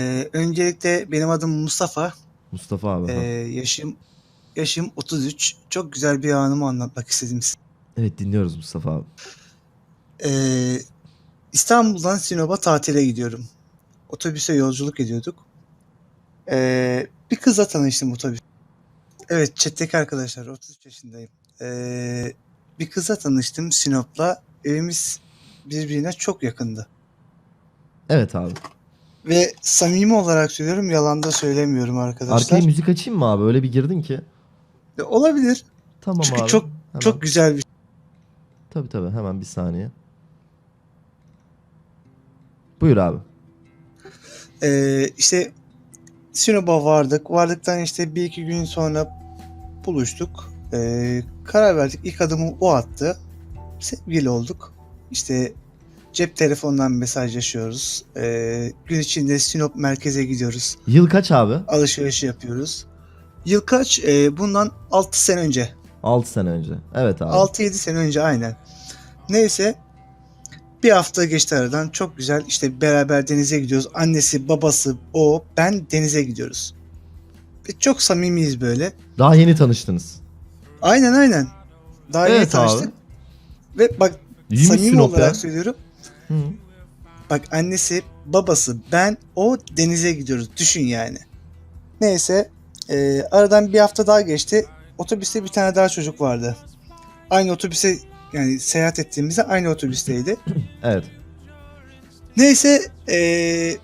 Ee, öncelikle benim adım Mustafa. Mustafa abi. Ee, ha. yaşım yaşım 33. Çok güzel bir anımı anlatmak istedim size. Evet dinliyoruz Mustafa abi. Ee, İstanbul'dan Sinop'a tatile gidiyorum. Otobüse yolculuk ediyorduk. Ee, bir kızla tanıştım otobüs. Evet, chat'teki arkadaşlar 33 yaşındayım. Ee, bir kızla tanıştım Sinop'la. Evimiz birbirine çok yakındı. Evet abi. Ve samimi olarak söylüyorum, yalan da söylemiyorum arkadaşlar. Arkaya müzik açayım mı abi? Öyle bir girdin ki. E, Olabilir. Tamam Çünkü abi. çok- Hemen. Çok güzel bir Tabii tabii hemen bir saniye. Buyur abi. Ee, işte Sinop'a vardık. Vardıktan işte bir iki gün sonra buluştuk. Ee, karar verdik. İlk adımı o attı. Sevgili olduk. İşte cep telefonundan mesajlaşıyoruz. Ee, gün içinde Sinop merkeze gidiyoruz. Yıl kaç abi? Alışveriş yapıyoruz. Yıl kaç? Ee, bundan 6 sene önce. 6 sene önce. Evet abi. 6-7 sene önce aynen. Neyse bir hafta geçti aradan çok güzel işte beraber denize gidiyoruz. Annesi, babası, o, ben denize gidiyoruz. Ve çok samimiyiz böyle. Daha yeni tanıştınız. Aynen aynen. Daha yeni Evet tanıştık. abi. Ve bak İyiymiş samimi Sinop olarak ya. söylüyorum. Hı. Bak annesi, babası, ben, o denize gidiyoruz. Düşün yani. Neyse e, aradan bir hafta daha geçti. Otobüste bir tane daha çocuk vardı. Aynı otobüse yani seyahat ettiğimizde aynı otobüsteydi. Evet. Neyse eee,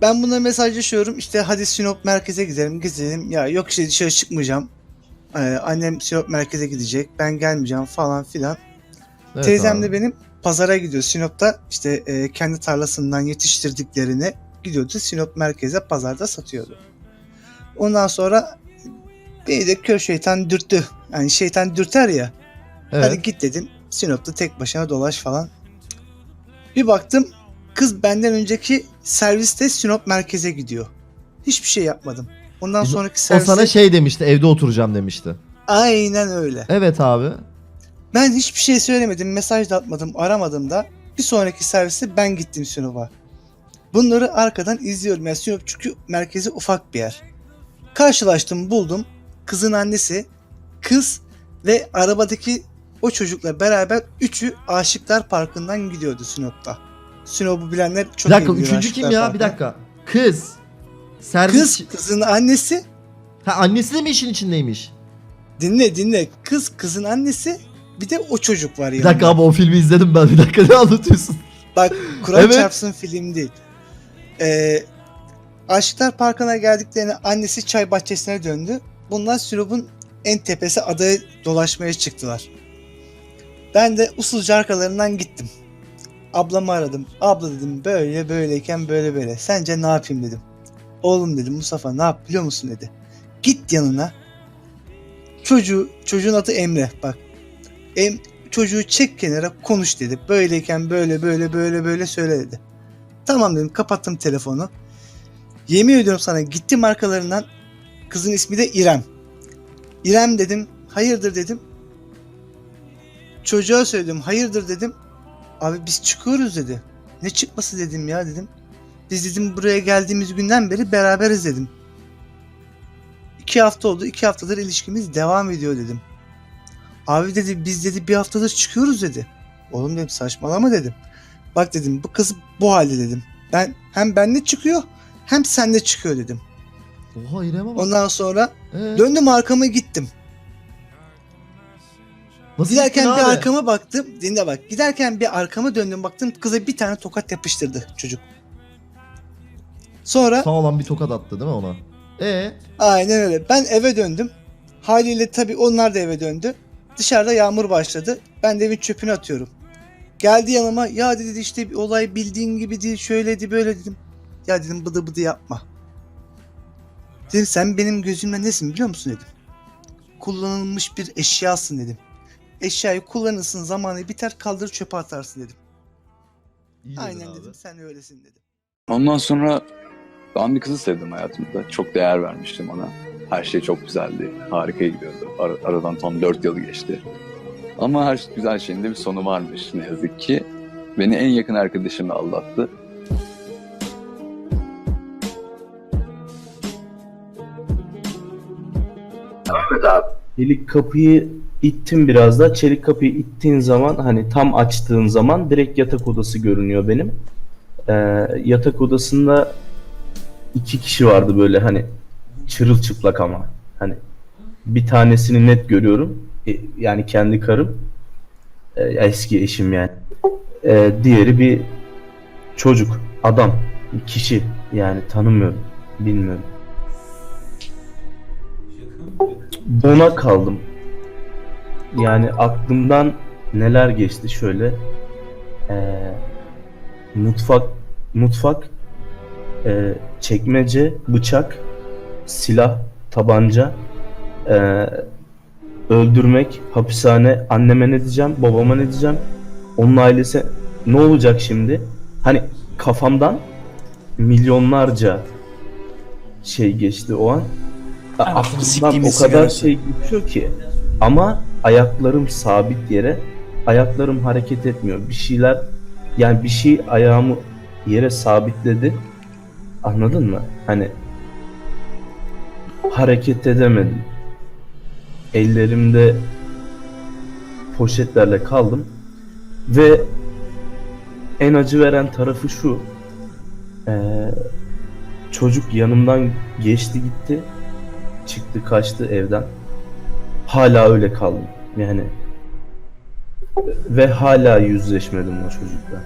ben buna mesajlaşıyorum işte hadi Sinop merkeze gidelim gezelim ya yok işte dışarı çıkmayacağım Eee, annem Sinop merkeze gidecek ben gelmeyeceğim falan filan. Evet Teyzem de benim pazara gidiyor Sinop'ta işte eee, kendi tarlasından yetiştirdiklerini gidiyordu Sinop merkeze pazarda satıyordu. Ondan sonra beni de kör şeytan dürttü yani şeytan dürter ya Evet. Hadi git dedim. Sinop'ta tek başına dolaş falan. Bir baktım kız benden önceki serviste Sinop merkeze gidiyor. Hiçbir şey yapmadım. Ondan O sonraki O serviste sana şey demişti evde oturacağım demişti. aynen öyle. Evet abi. Ben hiçbir şey söylemedim, mesaj da atmadım, aramadım da. Bir sonraki serviste ben gittim Sinop'a. Bunları arkadan izliyorum. Yani Sinop çünkü merkezi ufak bir yer. Karşılaştım, buldum. Kızın annesi, kız ve arabadaki o çocukla beraber üçü Aşıklar Parkı'ndan gidiyordu Sinop'ta. Sinop'u bilenler çok bir dakika iyi üçüncü Aşıklar kim ya? Parkı'nı. Bir dakika. Kız. Servis. Kız, kızın annesi. Ha annesi de mi işin içindeymiş? Dinle dinle. Kız, kızın annesi. Bir de o çocuk var Bir yanında. dakika abi o filmi izledim ben. Bir dakika ne anlatıyorsun? Bak Kur'an Evet. çarpsın film değil. Ee, Aşıklar Parkı'na geldiklerinde annesi çay bahçesine döndü. Bunlar Sinop'un en tepesi adaya dolaşmaya çıktılar. Ben de usulca arkalarından gittim. Ablamı aradım. Abla dedim böyle böyleyken böyle böyle. Sence ne yapayım dedim. Oğlum dedim Mustafa ne yap biliyor musun dedi. Git yanına. Çocuğu, çocuğun adı Emre bak. Em, çocuğu çek kenara konuş dedi. Böyleyken böyle böyle böyle böyle söyle dedi. Tamam dedim kapattım telefonu. Yemin ediyorum sana gittim arkalarından kızın ismi de İrem. İrem dedim hayırdır dedim. Çocuğa söyledim hayırdır dedim. Abi biz çıkıyoruz dedi. Ne çıkması dedim ya dedim. Biz dedim buraya geldiğimiz günden beri beraberiz dedim. İki hafta oldu. iki haftadır ilişkimiz devam ediyor dedim. Abi dedi biz dedi bir haftadır çıkıyoruz dedi. Oğlum dedim saçmalama dedim. Bak dedim bu kız bu halde dedim. Ben hem benle çıkıyor hem senle çıkıyor dedim. Oha İrem'e bak. Ondan sonra Ee, döndüm arkama gittim. nasıl Giderken bir abi? arkama baktım. Dinle bak. Giderken bir arkama döndüm baktım kıza bir tane tokat yapıştırdı çocuk. Sonra Sağlam bir tokat attı değil mi ona? E aynen öyle. Ben eve döndüm. Haliyle tabii onlar da eve döndü. Dışarıda yağmur başladı. Ben de evin çöpünü atıyorum. Geldi yanıma ya dedi işte bir olay bildiğin gibi değil şöyleydi böyle dedim. Ya dedim bıdı bıdı yapma. Dedim sen benim gözümle nesin biliyor musun dedim. Kullanılmış bir eşyasın dedim. Eşyayı kullanırsın zamanı biter kaldır çöpe atarsın dedim. iyi Aynen abi. dedim sen öylesin dedim. Ondan sonra ben bir kızı sevdim hayatımda. Çok değer vermiştim ona. Her şey çok güzeldi. Harika gidiyordu. Ar- aradan tam 4 yıl geçti. Ama her güzel şeyin de bir sonu varmış ne yazık ki. Beni en yakın arkadaşım aldattı. Ahmet abi. Çelik kapıyı ittim biraz da. Çelik kapıyı ittiğin zaman hani tam açtığın zaman direkt yatak odası görünüyor benim. Ee, yatak odasında iki kişi vardı böyle hani çırılçıplak ama hani bir tanesini net görüyorum. E, yani kendi karım. E, eski eşim yani. E, diğeri bir çocuk, adam, bir kişi yani tanımıyorum, bilmiyorum. Dona kaldım. Yani aklımdan neler geçti şöyle. Ee, mutfak, mutfak, ee, çekmece, bıçak, silah, tabanca, ee, öldürmek, hapishane, anneme ne diyeceğim, babama ne diyeceğim, onun ailesi ne olacak şimdi? Hani kafamdan milyonlarca şey geçti o an. Anasını Aklımdan o kadar şey geçiyor ki. Ama ayaklarım sabit yere. Ayaklarım hareket etmiyor. Bir şeyler yani bir şey ayağımı yere sabitledi. Anladın mı? Hani hareket edemedim. Ellerimde poşetlerle kaldım. Ve en acı veren tarafı şu. Ee, çocuk yanımdan geçti gitti. Çıktı kaçtı evden. Hala öyle kaldım. Yani ve hala yüzleşmedim o çocukla.